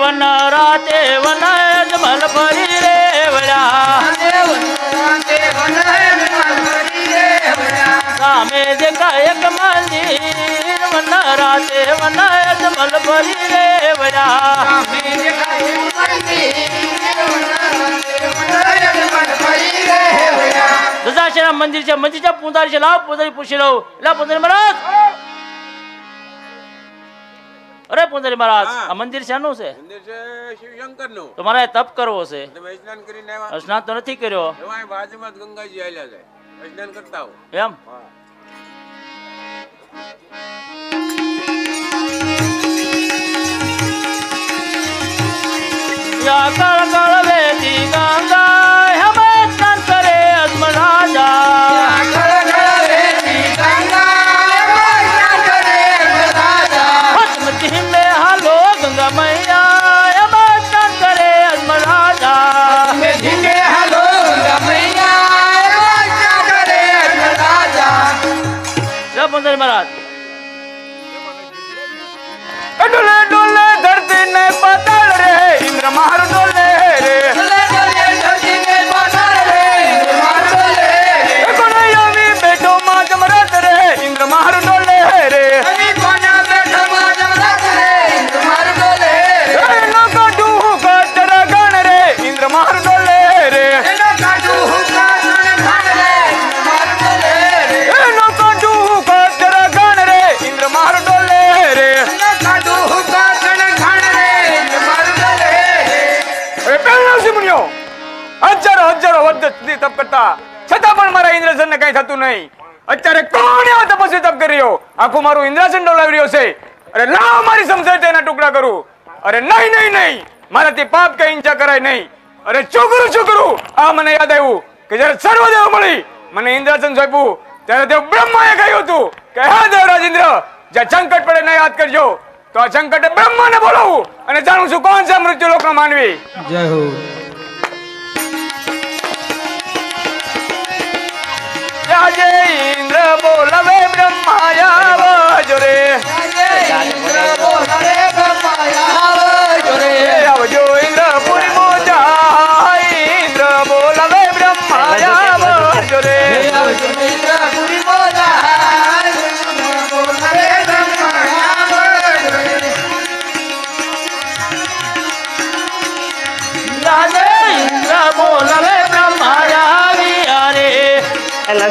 One રાતે one Ajmal ફરી રે વળ્યા સામે દેખા એક મંદિર વન રાતે વન અજમલ ફરી રે વળ્યા દશાશ્રામ મંદિર છે મંદિર છે, પૂંજારી છે, લાવ પૂંજારી પૂછી લઉં. એટલે પૂંજારી મહારાજ. અરે પૂંજારી મહારાજ આ મંદિર શાનું છે? મંદિર છે શિવશંકરનું તો મારે તપ કરવો છે. તમે સ્નાન કરીને આવ્યા. સ્નાન તો નથી કર્યો. બાજુમાં ગંગાજી આવેલા છે. સ્નાન કરતા હો. એમ કળ કળ વેતી ગંગા સુધી તપ કરતા. છતાં પણ મારા ઇન્દ્રસન ને કઈ થતું નહીં. અત્યારે કોણ એવો તપસ્વી તપ કરી રહ્યો? આખું મારું ઇન્દ્રાસન ડોલાવી રહ્યો છે. અરે લાવ મારી સમજાય તેના ટુકડા કરું. અરે નહીં નહીં નહીં. મારાથી પાપ કઈ ઈચ્છા કરાય નહીં. અરે શું કરું આ મને યાદ આવ્યું કે જ્યારે સર્વદેવ મળી, મને ઇન્દ્રાસન સોંપ્યું, ત્યારે તે બ્રહ્માએ કહ્યું હતું કે, હે દેવરાજ ઇન્દ્ર, જ્યાં સંકટ પડે ના યાદ કરજો. તો આ સંકટે બ્રહ્માને બોલાવું અને જાણું છું કોણ છે મૃત્યુ લોકનો માનવી. જય હો.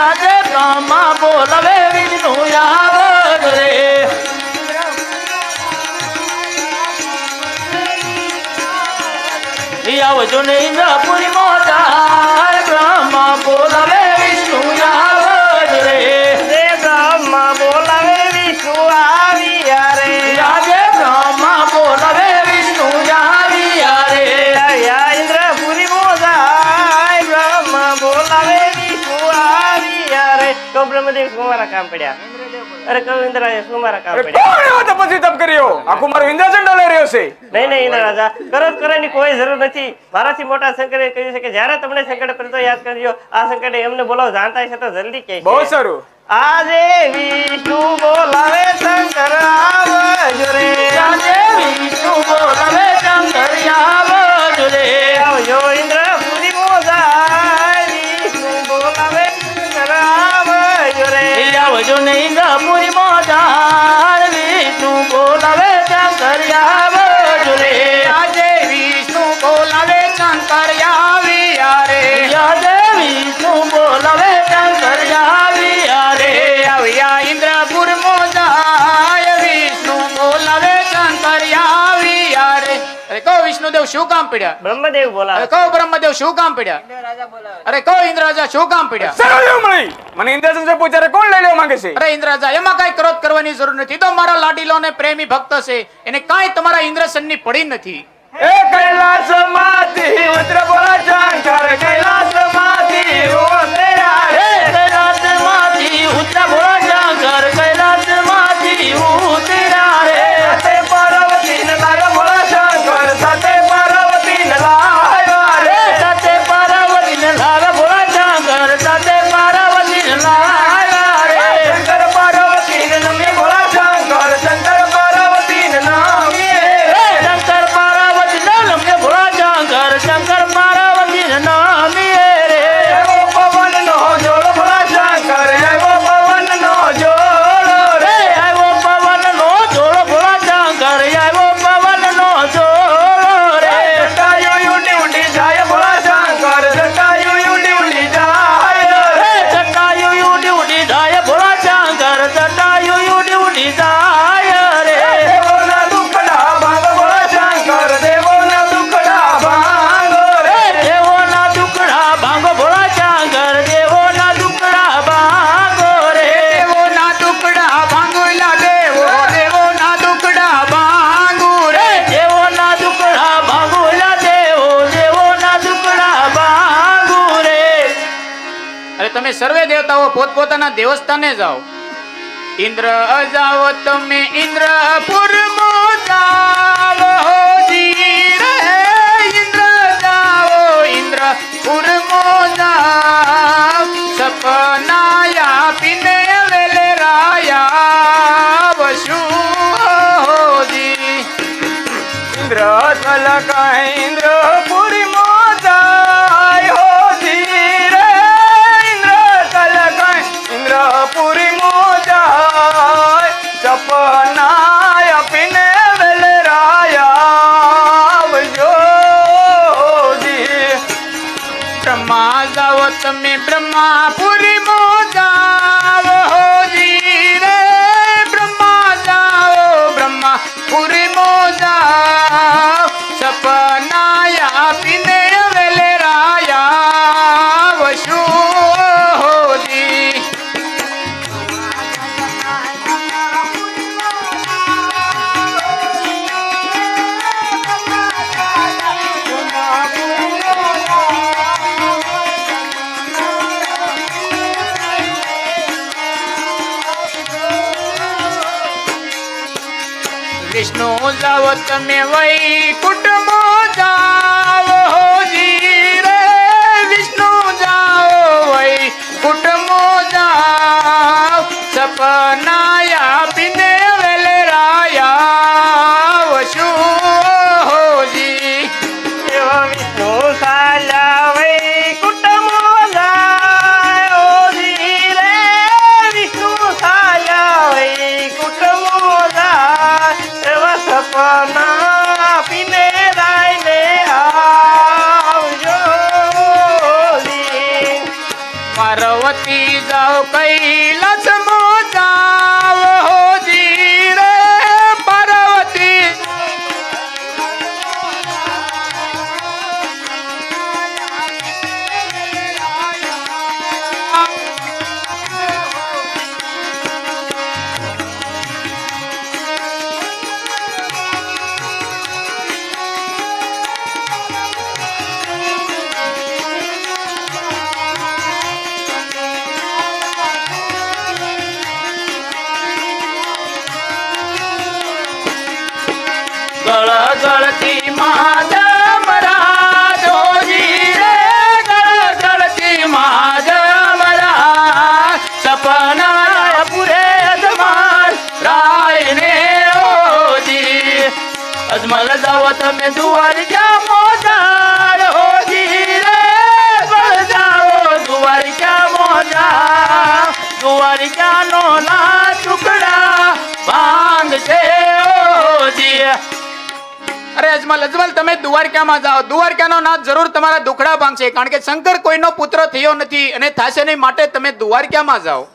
રાજે કામા બોલવે વિનુ યાદ રે આવજો ને ઇન્દ્રપુરી મોટા બ્રહ્મા બોલવે તો બ્રહ્મદેવ કામ પડ્યા. અરે કહું ઇન્દ્રાએ શું કામ પડ્યા. કોણ એવો તપસ્વી તપ કર્યો? આખું મારું ઇન્દ્રાસન ડોલાઈ રહ્યો છે. નહીં નહીં ઇન્દ્ર રાજા કરત કરવાની કોઈ જરૂર નથી. મારાથી મોટા શંકરે કહ્યું છે કે જ્યારે તમને સંકટ પડે યાદ કરજો. આ સંકટે એમને બોલાવો જાણતા છે તો જલ્દી કહે બહુ સારું. આજે વિષ્ણુ બોલાવે શંકર આવજો રે. રાજે વિષ્ણુ બોલવે શંકર આવજો રે. આવજો. ઈ નહીં ને ઇન્દ્રપુરી વિષ્ણુદેવ શું કામ પીડ્યા? બ્રહ્મદેવ બોલા કહો બ્રહ્મદેવ શું કામ પીડ્યા? અરે કહો ઇન્દ્રરાજા શું કામ પીડ્યા? મને ઇન્દ્રસન સે પૂછ્યારે કોણ લઈ લેવા માંગે છે? અરે ઇન્દ્રરાજા એમાં કઈ ક્રોધ કરવાની જરૂર નથી. તો મારા લાડીલો ને પ્રેમી ભક્ત છે. એને કઈ તમારા ઇન્દ્રસનની પડી નથી. એ કૈલાસમાંથી ઉતર બોલા શંકર કૈલાસમાંથી તમે સર્વે દેવતાઓ પોતપોતાના દેવસ્થાને જાઓ. ઇન્દ્ર જાઓ તમે ઇન્દ્રપુર ઇન્દ્ર જાઓ ઇન્દ્રપુર સપનાયા પિને ઇન્દ્ર ઇન્દ્ર બ્રહ્માપુરી જાઓ વિષ્ણુ જાઓ તમે વૈ கைல અજમલ જાઓ તમે દ્વારિકા મોજાર હો રે? બળ જાઓ દ્વારિકા મોજા ક્યાં નો ના ટુકડા બાંધ છે ઓજી અરે અજમલ અજમલ તમે દ્વારકામાં જાઓ. દ્વારકાનો નાથ જરૂર તમારા દુખડા ભાંગશે કારણ કે શંકર કોઈનો પુત્ર થયો નથી અને થશે નહીં માટે તમે દ્વારકામાં જાઓ.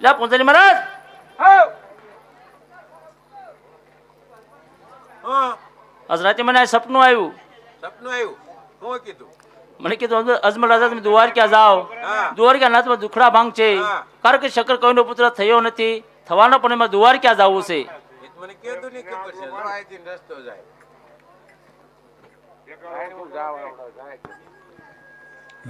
લા પૂંજારી મહારાજ. હા આજ રાતે મને આ સપનું આવ્યું. સપનું આવ્યું? શું કીધું? મને કીધું અજમલ- રાજા તમે દ્વારકા જાઓ. દ્વારકા નાથમાં દુખડા ભાંગ છે. કારણ કે શંકર કોઈનો પુત્ર થયો નથી. થવાનો પણ એમાં દ્વારકા જવું છે. મને કીધું નહીં ખબર છે રસ્તો જાય.